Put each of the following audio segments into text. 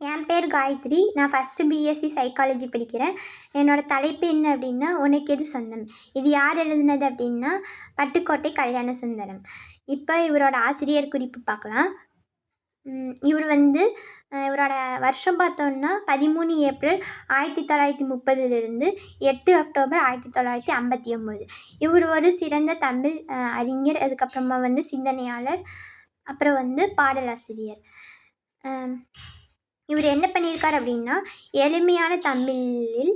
என் பேர் காயத்ரி. நான் first BSc psychology படிக்கிறேன். என்னோடய தலைப்பு என்ன அப்படின்னா உனக்கு எது சொந்தம்? இது யார் எழுதுனது அப்படின்னா பட்டுக்கோட்டை கல்யாண சுந்தரம். இப்போ இவரோட ஆசிரியர் குறிப்பு பார்க்கலாம். இவர் வந்து இவரோட வருஷம் பார்த்தோன்னா பதிமூணு ஏப்ரல் ஆயிரத்தி தொள்ளாயிரத்தி முப்பதுலேருந்து எட்டு அக்டோபர் ஆயிரத்தி தொள்ளாயிரத்தி ஐம்பத்தி ஒம்பது. இவர் ஒரு சிறந்த தமிழ் அறிஞர். அதுக்கப்புறமா வந்து சிந்தனையாளர். அப்புறம் வந்து பாடலாசிரியர். இவர் என்ன பண்ணியிருக்கார் அப்படின்னா எளிமையான தமிழில்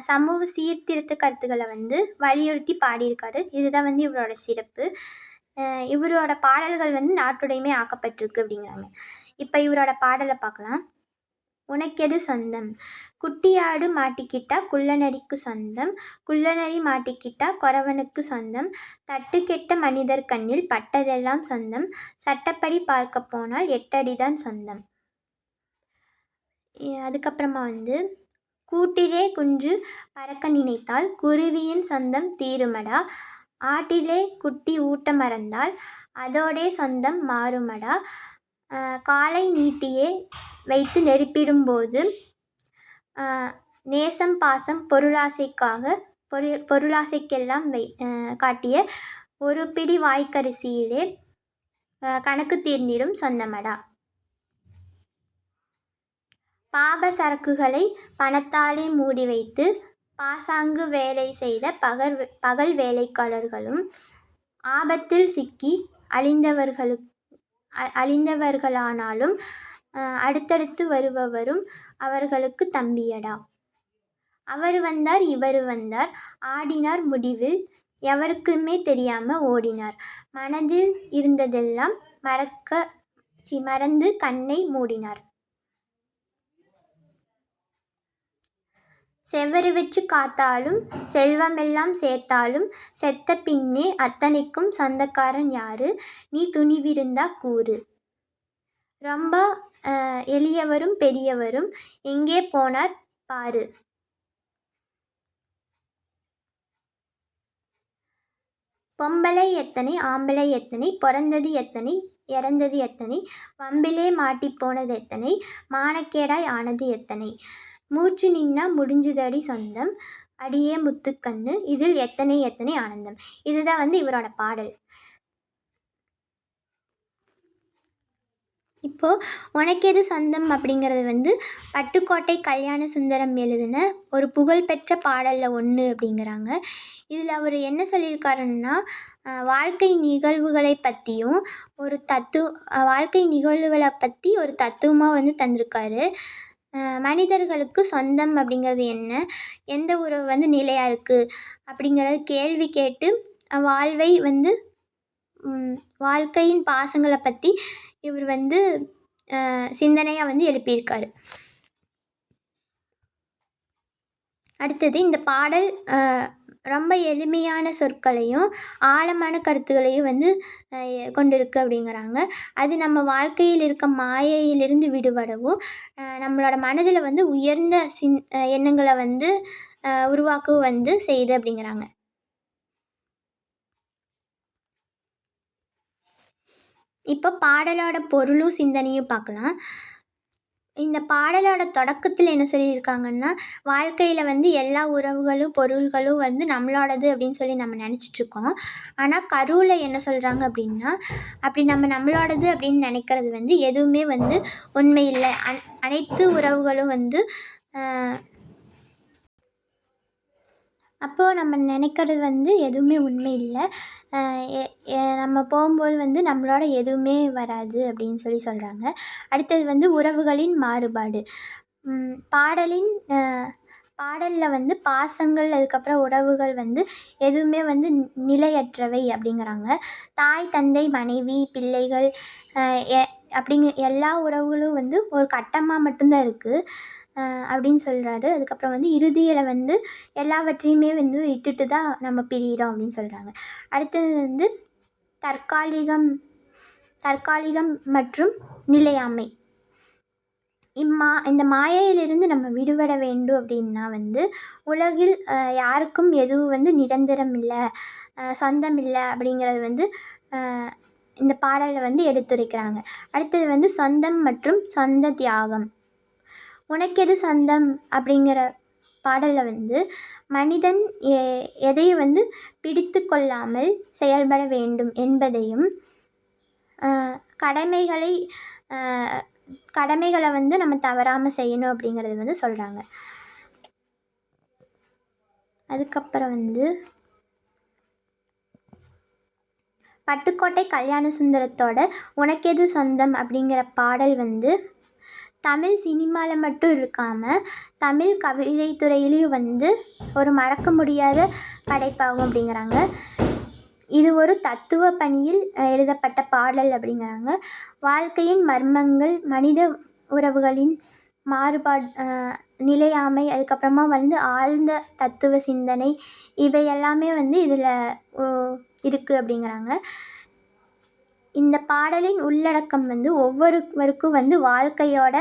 சமூக சீர்திருத்த கருத்துக்களை வந்து வலியுறுத்தி பாடியிருக்காரு. இதுதான் வந்து இவரோட சிறப்பு. இவரோட பாடல்கள் வந்து நாட்டுடைமை ஆக்கப்பட்டிருக்கு அப்படிங்கிறாங்க. இப்போ இவரோட பாடலை பார்க்கலாம். உனக்கெது சொந்தம்? குட்டியாடு மாட்டிக்கிட்டா குள்ளநரிக்கு சொந்தம். குள்ளநரி மாட்டிக்கிட்டா குறவனுக்கு சொந்தம். தட்டு கெட்ட மனிதர் கண்ணில் பட்டதெல்லாம் சொந்தம். சட்டப்படி பார்க்க போனால் எட்டடிதான் சொந்தம். அதுக்கப்புறமா வந்து கூட்டிலே குஞ்சு பறக்க நினைத்தால் குருவியின் சொந்தம் தீருமடா. ஆட்டிலே குட்டி ஊட்ட மறந்தால் அதோடே சொந்தம் மாறுமடா. காலை நீட்டியே வைத்து நெருப்பிடும்போது நேசம் பாசம் பொருளாசைக்காக பொரு பொருளாசைக்கெல்லாம் வை காட்டிய ஒரு பிடி வாய்க்கரிசியிலே கணக்கு தீர்ந்திடும் சொந்தமடா. பாப சரக்குகளை பணத்தாலே மூடி வைத்து பாசாங்கு வேலை செய்த பகல் பகல் வேலைக்காரர்களும் ஆபத்தில் சிக்கி அழிந்தவர்களு அழிந்தவர்களானாலும் அடுத்தடுத்து வருபவரும் அவர்களுக்கு தம்பியடா. அவர் வந்தார் இவர் வந்தார். ஆடினார் முடிவில் எவருக்குமே தெரியாமல் ஓடினார். மனதில் இருந்ததெல்லாம் மறக்க சி மறந்து கண்ணை மூடினார். செவ்வரி வச்சு காத்தாலும் செல்வமெல்லாம் சேர்த்தாலும் செத்த பின்னே அத்தனைக்கும் சொந்தக்காரன் யாரு? நீ துணிவிருந்தா கூறு. ரொம்ப எளியவரும் பெரியவரும் எங்கே போனார் பாரு. பொம்பளை எத்தனை ஆம்பளை எத்தனை பிறந்தது எத்தனை இறந்தது எத்தனை வம்பிலே மாட்டிப் போனது எத்தனை மானக்கேடாய் ஆனது எத்தனை? மூச்சு நின்னா முடிஞ்சதடி சொந்தம். அடியே முத்துக்கண்ணு. இதில் எத்தனை எத்தனை ஆனந்தம். இதுதான் வந்து இவரோட பாடல். இப்போது உனக்கு எது சொந்தம் அப்படிங்கிறது வந்து பட்டுக்கோட்டை கல்யாண சுந்தரம் எழுதின ஒரு புகழ்பெற்ற பாடலில் ஒன்று அப்படிங்கிறாங்க. இதில் அவர் என்ன சொல்லியிருக்காருன்னா வாழ்க்கை நிகழ்வுகளை பற்றியும் ஒரு தத்து வாழ்க்கை நிகழ்வுகளை பற்றி ஒரு தத்துவமாக வந்து தந்திருக்காரு. மனிதர்களுக்கு சொந்தம் அப்படிங்கிறது என்ன? எந்த உறவு வந்து நிலையாக இருக்குது அப்படிங்கிறத கேள்வி கேட்டு வாழ்வை வந்து வாழ்க்கையின் பாசங்களை பற்றி இவர் வந்து சிந்தனையாக வந்து எழுப்பியிருக்காரு. அடுத்தது இந்த பாடல் ரொம்ப எளிமையான சொற்களையும் ஆழமான கருத்துக்களையும் வந்து கொண்டிருக்கு அப்படிங்கிறாங்க. அது நம்ம வாழ்க்கையில் இருக்க மாயையிலிருந்து விடுபடவும் நம்மளோட மனதில் வந்து உயர்ந்த சின் எண்ணங்களை வந்து உருவாக்கவும் வந்து செய்யுது அப்படிங்கிறாங்க. இப்போ பாடலோட பொருளும் சிந்தனையும் பார்க்கலாம். இந்த பாடலோட தொடக்கத்தில் என்ன சொல்லியிருக்காங்கன்னா வாழ்க்கையில் வந்து எல்லா உறவுகளும் பொருள்களும் வந்து நம்மளோடது அப்படின்னு சொல்லி நம்ம நினச்சிட்ருக்கோம். ஆனால் கருவில் என்ன சொல்கிறாங்க அப்படின்னா அப்படி நம்ம நம்மளோடது அப்படின்னு நினைக்கிறது வந்து எதுவுமே வந்து உண்மை இல்லை. அனைத்து உறவுகளும் வந்து அப்போது நம்ம நினைக்கிறது வந்து எதுவுமே உண்மை இல்லை. நம்ம போகும்போது வந்து நம்மளோட எதுவுமே வராது அப்படின்னு சொல்லி சொல்கிறாங்க அடுத்தது வந்து உறவுகளின் மாறுபாடு. பாடலின் பாடலில் வந்து பாசங்கள் அதுக்கப்புறம் உறவுகள் வந்து எதுவுமே வந்து நிலையற்றவை அப்படிங்கிறாங்க. தாய் தந்தை மனைவி பிள்ளைகள் எ அப்படிங்க எல்லா உறவுகளும் வந்து ஒரு கட்டமாக மட்டும்தான் இருக்குது அப்படின்னு சொல்கிறாரு அதுக்கப்புறம் வந்து இறுதியில் வந்து எல்லாவற்றையுமே வந்து விட்டுட்டு தான் நம்ம பிரிகிறோம் அப்படின்னு சொல்கிறாங்க அடுத்தது வந்து தற்காலிகம் தற்காலிகம் மற்றும் நிலையாமை. இம்மா இந்த மாயையிலிருந்து நம்ம விடுபட வேண்டும் அப்படின்னா வந்து உலகில் யாருக்கும் எதுவும் வந்து நிரந்தரம் இல்லை சொந்தம் இல்லை அப்படிங்கிறது வந்து இந்த பாடலில் வந்து எடுத்துரைக்கிறாங்க. அடுத்தது வந்து சொந்தம் மற்றும் சொந்த தியாகம். உனக்கெது சொந்தம்? அப்படிங்கிற பாடலில் வந்து மனிதன் எ எதையும் வந்து பிடித்து கொள்ளாமல் செயல்பட வேண்டும் என்பதையும் கடமைகளை கடமைகளை வந்து நம்ம தவறாமல் செய்யணும் அப்படிங்கிறது வந்து சொல்கிறாங்க அதுக்கப்புறம் வந்து பட்டுக்கோட்டை கல்யாண சுந்தரத்தோட உனக்கெது சொந்தம்? அப்படிங்கிற பாடல் வந்து தமிழ் சினிமாவில் மட்டும் இருக்காமல் தமிழ் கவிதை துறையிலையும் வந்து ஒரு மறக்க முடியாத படைப்பாகும் அப்படிங்கிறாங்க. இது ஒரு தத்துவ பணியில் எழுதப்பட்ட பாடல் அப்படிங்கிறாங்க. வாழ்க்கையின் மர்மங்கள் மனித உறவுகளின் மாறுபாடு நிலையாமை அதுக்கப்புறமா வந்து ஆழ்ந்த தத்துவ சிந்தனை இவை எல்லாமே வந்து இதில் இருக்குது அப்படிங்கிறாங்க. இந்த பாடலின் உள்ளடக்கம் வந்து ஒவ்வொருவருக்கும் வந்து வாழ்க்கையோட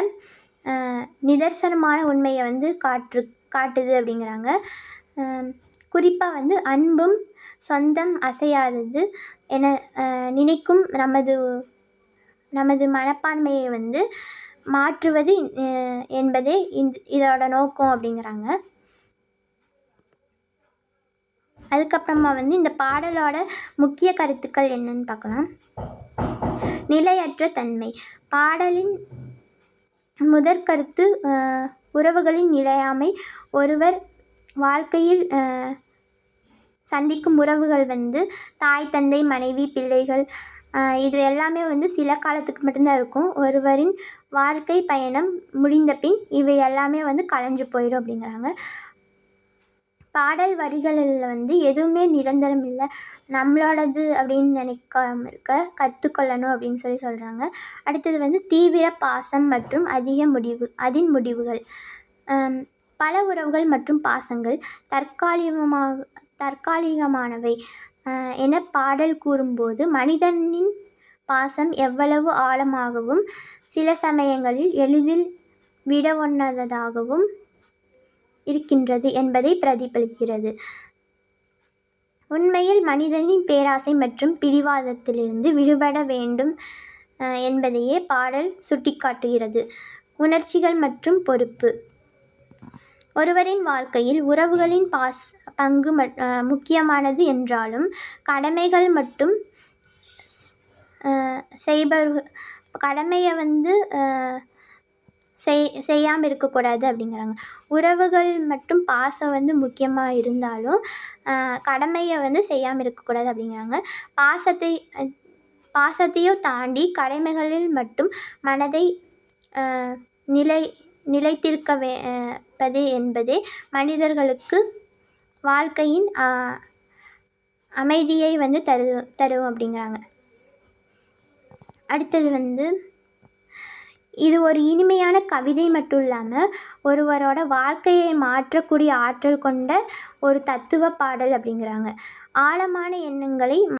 நிதர்சனமான உண்மையை வந்து காற்று காட்டுது அப்படிங்கிறாங்க. குறிப்பாக வந்து அன்பும் சொந்தம் அசையாதது என நினைக்கும் நமது நமது மனப்பான்மையை வந்து மாற்றுவது என்பதே இந்த இதோட நோக்கம் அப்படிங்கிறாங்க. அதுக்கப்புறமா வந்து இந்த பாடலோட முக்கிய கருத்துக்கள் என்னன்னு பார்க்கலாம். நிலையற்ற தன்மை. பாடலின் முதற்கருத்து உறவுகளின் நிலையாமை. ஒருவர் வாழ்க்கையில் சந்திக்கும் உறவுகள் வந்து தாய் தந்தை மனைவி பிள்ளைகள் இது எல்லாமே வந்து சில காலத்துக்கு மட்டும்தான் இருக்கும். ஒருவரின் வாழ்க்கை பயணம் முடிந்த பின் இவை எல்லாமே வந்து கலைஞ்சு போயிடும் அப்படிங்கிறாங்க. பாடல் வரிகளில் வந்து எதுவுமே நிரந்தரம் இல்லை. நம்மளோடது அப்படின்னு நினைக்காம இருக்க கற்றுக்கொள்ளணும் அப்படின்னு சொல்லி சொல்கிறாங்க அடுத்தது வந்து தீவிர பாசம் மற்றும் அதிக முடிவு அதின் முடிவுகள். பல உறவுகள் மற்றும் பாசங்கள் தற்காலிகமாக தற்காலிகமானவை. என பாடல் கூறும்போது மனிதனின் பாசம் எவ்வளவு ஆழமாகவும் சில சமயங்களில் எளிதில் விட ஒன்றதாகவும் இருக்கின்றது என்பதை பிரதிபலிக்கிறது. உண்மையில் மனிதனின் பேராசை மற்றும் பிடிவாதத்திலிருந்து விடுபட வேண்டும் என்பதையே பாடல் சுட்டிக்காட்டுகிறது. உணர்ச்சிகள் மற்றும் பொறுப்பு. ஒருவரின் வாழ்க்கையில் உறவுகளின் பாஸ் பங்கு முக்கியமானது என்றாலும் கடமைகள் மட்டும் செய்பவர்கள் கடமையை வந்து செய் செய்யாமல் இருக்கக்கூடாது அப்படிங்கிறாங்க. உறவுகள் மட்டும் பாசம் வந்து முக்கியமாக இருந்தாலும் கடமையை வந்து செய்யாமல் இருக்கக்கூடாது அப்படிங்கிறாங்க. பாசத்தை பாசத்தையும் தாண்டி கடமைகளில் மட்டும் மனதை நிலை நிலைத்திருக்க வே பது என்பதே மனிதர்களுக்கு வாழ்க்கையின் அமைதியை வந்து தரு தரும் அப்படிங்கிறாங்க. அடுத்தது வந்து இது ஒரு இனிமையான கவிதை மட்டும் இல்லாமல் ஒருவரோட வாழ்க்கையை மாற்றக்கூடிய ஆற்றல் கொண்ட ஒரு தத்துவ பாடல் அப்படிங்கிறாங்க. ஆழமான எண்ணங்களை